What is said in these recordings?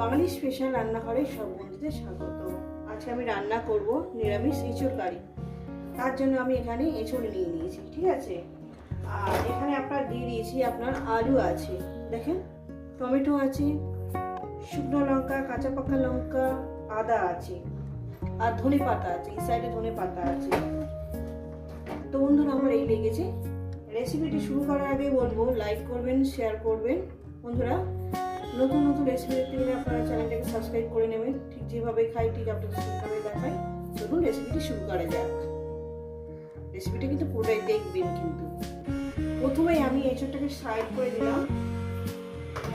বাঙালি special রান্নাঘরে সব বন্ধুদের স্বাগত। আজকে আমি রান্না করব নিরামিষ এঁচড় কারি। তার জন্য আমি এখানে এঁচড় নিয়ে নিয়েছি, ঠিক আছে? আর এখানে আপনার দিয়ে দিয়েছি আপনার আলু আছে। দেখেন, টমেটো আছে, শুকনো লঙ্কা, কাঁচা পাকা লঙ্কা, আদা আছে, আর ধনে পাতা আছে, এই সাইডে ধনে পাতা আছে। তো বন্ধুরা, আমার এই লেগেছে। রেসিপিটি শুরু করার আগে বলব লাইক করবেন শেয়ার করবেন। বন্ধুরা নতুন নতুন রেসিপি দেখতে গেলে আপনারা চ্যানেলটাকে সাবস্ক্রাইব করে নেবেন। ঠিক যেভাবে খাই, ঠিক আপনাদের সেভাবে দেখাই। চলুন রেসিপিটি শুরু করা যাক। রেসিপিটা কিন্তু পুরোটাই দেখবেন কিন্তু। প্রথমে আমি এঁচড়টাকে সাইড করে দিলাম।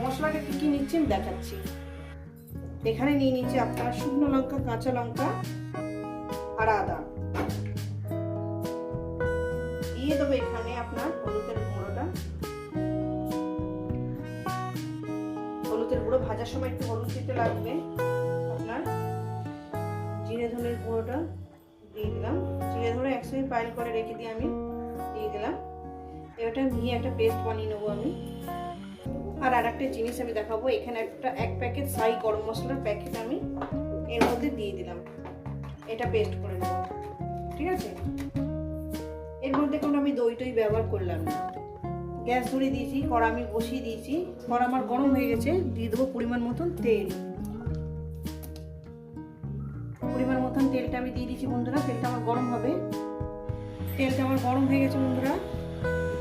মশলাটা কী কী নিচ্ছি আমি দেখাচ্ছি। এখানে নিয়ে নিচ্ছি আপনার শুকনো লঙ্কা, কাঁচা লঙ্কা আর আদা। ভাজার সময় একটু হলুদ দিতে লাগবে। আপনার জিরে ধনের গুঁড়োটা দিয়ে দিলাম। জিরে ধরে একসঙ্গে পাইল করে রেখে দিয়ে আমি দিয়ে দিলাম। এবারটা নিয়ে একটা পেস্ট বানিয়ে নেব আমি। আর আর একটা জিনিস আমি দেখাবো। এখানে একটা এক প্যাকেট সাই গরম মশলার প্যাকেট আমি এর মধ্যে দিয়ে দিলাম। এটা পেস্ট করে নেব। ঠিক আছে? এর মধ্যে কোনো আমি দই টই ব্যবহার করলাম না। গ্যাস ধরে দিয়েছি, কড়া আমি বসিয়ে দিয়েছি। কড়া আমার গরম হয়ে গেছে, দিয়ে দেবো পরিমাণ মতন তেল। পরিমাণ মতন তেলটা আমি দিয়ে দিয়েছি বন্ধুরা, তেলটা আমার গরম হবে। তেলটা আমার গরম হয়ে গেছে বন্ধুরা,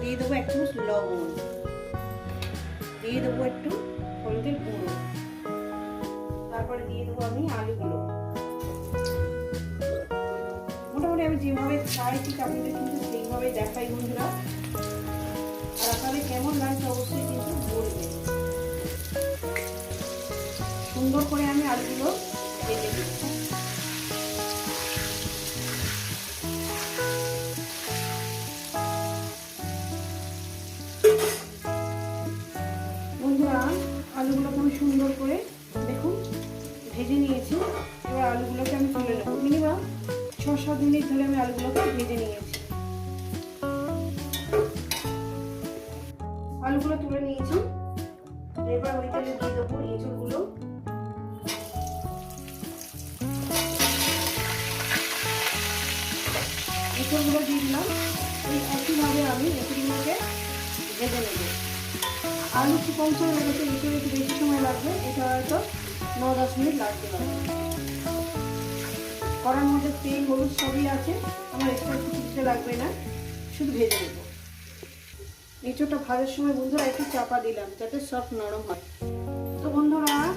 দিয়ে দেবো এক চামচ লবণ। দিয়ে দেবো একটু হলুদের গুঁড়ো। তারপরে দিয়ে দেবো আমি আলুগুলো। মোটামুটি আমি যেভাবে খাই ঠিক কিন্তু সেইভাবে দেখাই বন্ধুরা। আর কেমন লাগছে অবশ্যই কিন্তু বলবেন সুন্দর করে আমি আলুগুলো ভেজে দিচ্ছি বন্ধুরা আলুগুলোকে আমি সুন্দর করে দেখুন, ভেজে নিয়েছি। এবার আলুগুলোকে আমি তুলে নেব। মিনিমাম ছ সাত মিনিট ধরে আমি আলুগুলোকে ভেজে নিয়েছি। আলুগুলো তুলে নিয়েছি। এবার ওই তেলে দিয়ে দেবো এঁচড়গুলো। এঁচড়গুলো দিয়ে দিলাম। এই একইভাবে আমি এঁচড়গুলোকে ভেজে নেব। আলু একটু কম সময় লেগেছে এঁচড় একটু বেশি সময় লাগবে, এটা হয়তো ন দশ মিনিট লাগতে পারে। কড়ার মধ্যে তেল, হলুদ সবই আছে। আমার এক্সট্রা কিছু লাগবে না, শুধু ভেজে নেব। এঁচোড়টা ভাজার সময় বন্ধুরা একটু চাপা দিলাম, যাতে সব নরম হয়। তো বন্ধুরা,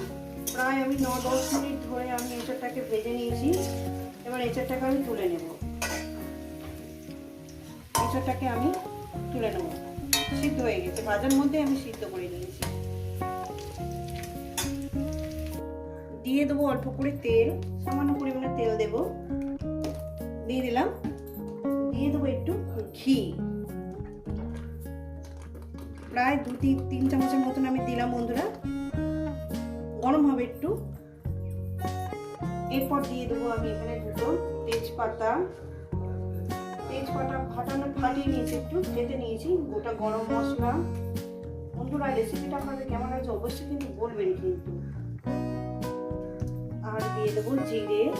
প্রায় আমি ন দশ মিনিট ধরে আমি এঁচোড়টাকে ভেজে নিয়েছি। এবার এঁচোড়টাকে আমি তুলে নেব। এঁচোড়টাকে আমি তুলে নেব। সিদ্ধ হয়ে গেছে। ভাজার মধ্যে আমি সিদ্ধ করে নিয়েছি। দিয়ে দেবো অল্প করে তেল, সামান্য পরিমাণে তেল দেব। দিয়ে দিলাম। দিয়ে দেবো একটু ঘি। প্রায় দু তিন তিন চামচের মতন আমি দিলাম বন্ধুরা। গরম হবে একটু। এরপর দিয়ে দেবো আমি এখানে দুটো তেজপাতা। তেজপাতা ফাটানো, ফাটিয়ে নিয়েছি একটু ভেজে নিয়েছি, গোটা গরম মশলা। বন্ধুরা রেসিপিটা আপনাদের কেমন লাগছে অবশ্যই কিন্তু বলবেন কিন্তু। আর দিয়ে দেবো জিরে।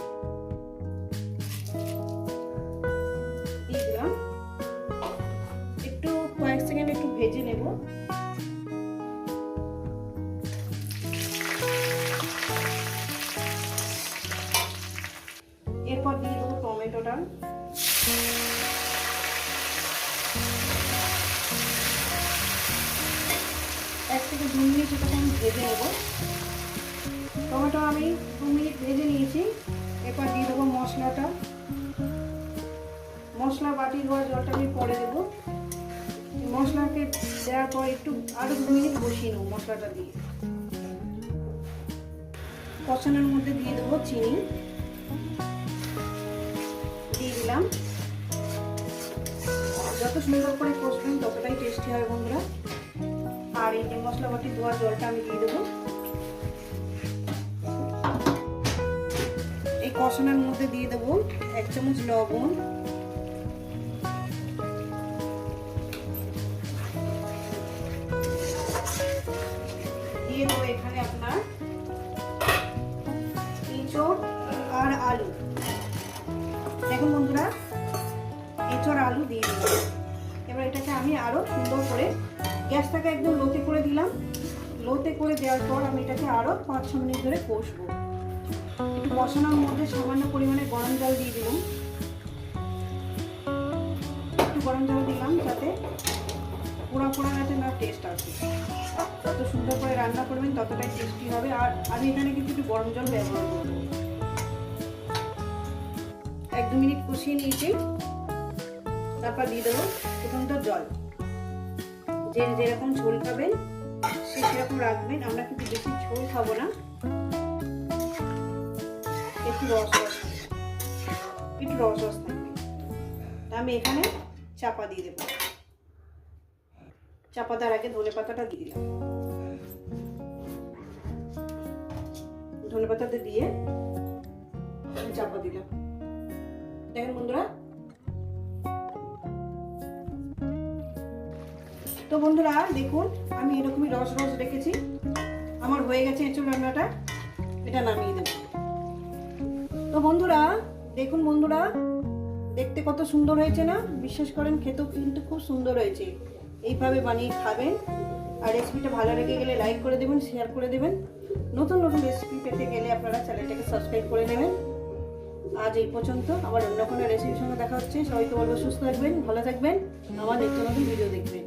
থেকে দু মিনিট এটাকে ভেজে নেব। টমেটো আমি দু মিনিট ভেজে নিয়েছি। এরপর দিয়ে দেবো মশলাটা। মশলা বাটি ধোয়া জলটা আমি পরে দেবো। মশলাকে দেওয়ার পর একটু আরও দু মিনিট বসিয়ে নেব মশলাটা দিয়ে। কষানোর মধ্যে দিয়ে দেবো চিনি। দিয়ে দিলাম। যত সুন্দর করে কষবেন ততটাই টেস্টি হয় বন্ধুরা। আর এই যে মশলা বাটি ধোয়া জলটা আমি দিয়ে দেবো। এই কষানোর মধ্যে দিয়ে দেবো এক চামচ লবণ। দিয়ে দেবো এখানে আপনার এঁচড় আর আলু। দেখুন বন্ধুরা, এঁচড় আলু দিয়ে দেবো আরও সুন্দর করে গ্যাসটাকে একদম লোতে করে দিলাম। লোতে করে দেওয়ার পর আমি এটাকে আরও পাঁচ ছ মিনিট ধরে কষবো। একটু কষানোর মধ্যে সামান্য পরিমাণে গরম জল দিয়ে দিলাম। একটু গরম জল দিলাম যাতে পোড়া পোড়া যাতে না টেস্ট আসে। যত সুন্দর করে রান্না করবেন ততটাই টেস্টি হবে। আর আমি এখানে কিন্তু একটু গরম জল ব্যবহার করব। এক দু মিনিট কষিয়ে নিয়েছি। তারপর দিয়ে দেবো। প্রথম জল। যে যেরকম ঝোল খাবেন, সে সেরকম রাখবেন। আমরা কিন্তু বেশি ঝোল খাব না। একটু রস রস একটু রস রস থাকবে। আমি এখানে চাপা দিয়ে দেবো। চাপা দেওয়ার আগে ধনে পাতাটা দিয়ে দিলাম। ধনে পাতাটা দিয়ে চাপা দিলাম। দেখেন বন্ধুরা বন্ধুরা, দেখুন, আমি এরকমই রস রস রেখেছি। আমার হয়ে গেছে এঁচুর রান্নাটা। এটা নামিয়ে দেব। তো বন্ধুরা, দেখুন বন্ধুরা, দেখতে কত সুন্দর হয়েছে না? বিশ্বাস করেন, খেতেও কিন্তু খুব সুন্দর হয়েছে। এইভাবে বানিয়ে খাবেন। আর রেসিপিটা ভালো লেগে গেলে লাইক করে দেবেন শেয়ার করে দেবেন। নতুন নতুন রেসিপি পেতে গেলে আপনারা চ্যানেলটাকে সাবস্ক্রাইব করে নেবেন। আজ এই পর্যন্ত, আবার অন্য কোনো রেসিপির সঙ্গে দেখা হচ্ছে। সবাইকে বলব, সুস্থ থাকবেন, ভালো থাকবেন। আমার নিত্য নতুন ভিডিও দেখবেন।